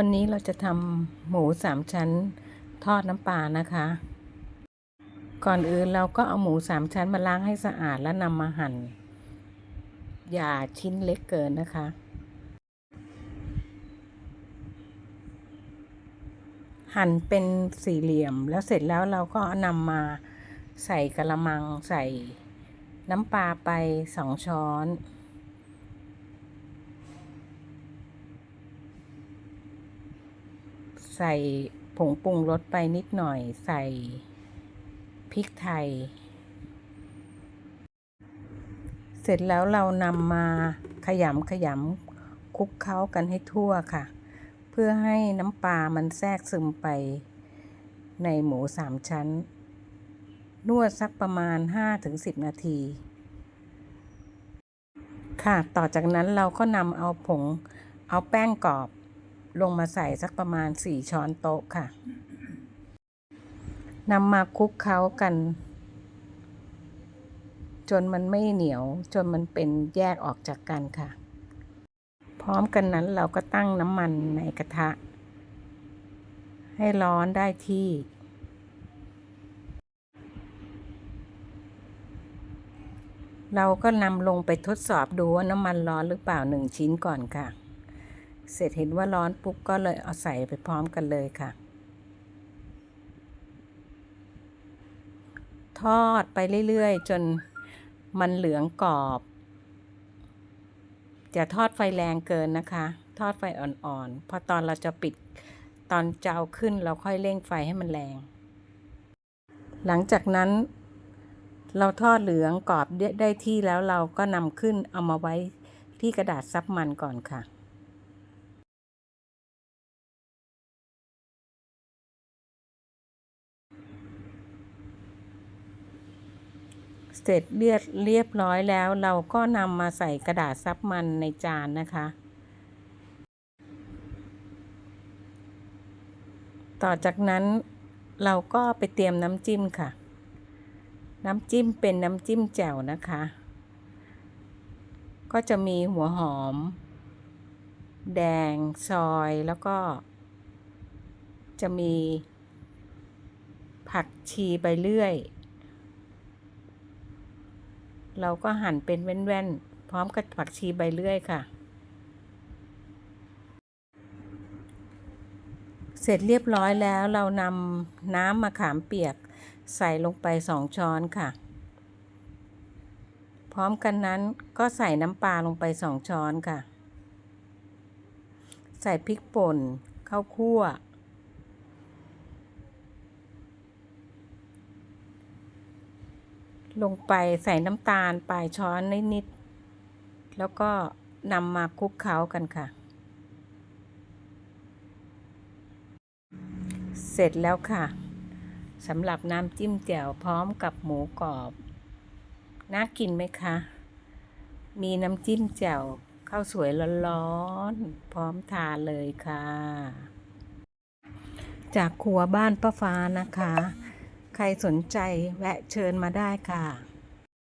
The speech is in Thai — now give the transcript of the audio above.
วันนี้เราจะทำหมูสามชั้นทอดน้ำปลานะคะ ก่อนอื่นเราก็เอาหมูสามชั้นมาล้างให้สะอาดแล้วนำมาหั่น อย่าชิ้นเล็กเกินนะคะ หั่นเป็นสี่เหลี่ยมแล้วเสร็จแล้วเราก็นำมาใส่กระมังใส่น้ำปลาไปสองช้อน ใส่ผงปรุงรสไปนิดหน่อย ใส่พริกไทย เสร็จแล้วเรานำมาขยำขยำคลุกเคล้ากันให้ทั่วค่ะ เพื่อให้น้ำปลามันแทรกซึมไปในหมูสามชั้น นวดสักประมาณ 5-10 นาที ค่ะ ต่อจากนั้นเราก็นำเอาผง เอาแป้งกรอบ ลงมาใส่สักประมาณ 4 ช้อนโต๊ะค่ะนำมาคลุกเคล้ากัน จนมันไม่เหนียวจนมันเป็นแยกออกจากกันค่ะ พร้อมกันนั้นเราก็ตั้งน้ำมันในกระทะ ให้ร้อนได้ที่ เราก็นำลงไปทดสอบดูว่าน้ำมันร้อนหรือเปล่าหนึ่งชิ้นก่อนค่ะ เสร็จเห็นว่าร้อนปุ๊บก็เลยเอาใส่ไปพร้อมกันเลยค่ะ ทอดไปเรื่อยๆ จนมันเหลืองกรอบอย่าทอดไฟแรงเกินนะคะ ทอดไฟอ่อนๆ พอตอนเราจะปิดตอนจะเอาขึ้นเราค่อยเร่งไฟให้มันแรง หลังจากนั้น เราทอดเหลืองกรอบได้ที่แล้วเราก็นำขึ้นเอามาไว้ที่กระดาษซับมันก่อนค่ะ เสร็จเรียบเรียบร้อยแล้ว เราก็นำมาใส่กระดาษซับมันในจานนะคะ ต่อจากนั้นเราก็ไปเตรียมน้ำจิ้มค่ะ น้ำจิ้มเป็นน้ำจิ้มแจ่วนะคะ ก็จะมีหัวหอม แดงซอยแล้วก็ จะมีผักชีใบเลื่อย เราก็หั่นเป็นแว่นๆ พร้อมกับผักชีใบเลื่อยค่ะ เสร็จเรียบร้อยแล้วเรานำน้ำมะขามเปียกใส่ลงไปสองช้อนค่ะ พร้อมกันนั้นก็ใส่น้ำปลาลงไปสองช้อนค่ะ ใส่พริกป่นข้าวคั่ว ลงไปใส่น้ำตาลปลายช้อนนิดๆ แล้วก็นำมาคลุกเคล้ากันค่ะ เสร็จแล้วค่ะสำหรับน้ำจิ้มแจ่วพร้อมกับหมูกรอบ น่ากินไหมคะ มีน้ำจิ้มแจ่วข้าวสวยร้อนๆ พร้อมทานเลยค่ะ จากครัวบ้านป้าฟ้านะคะ ใครสนใจแวะเชิญมาได้ค่ะ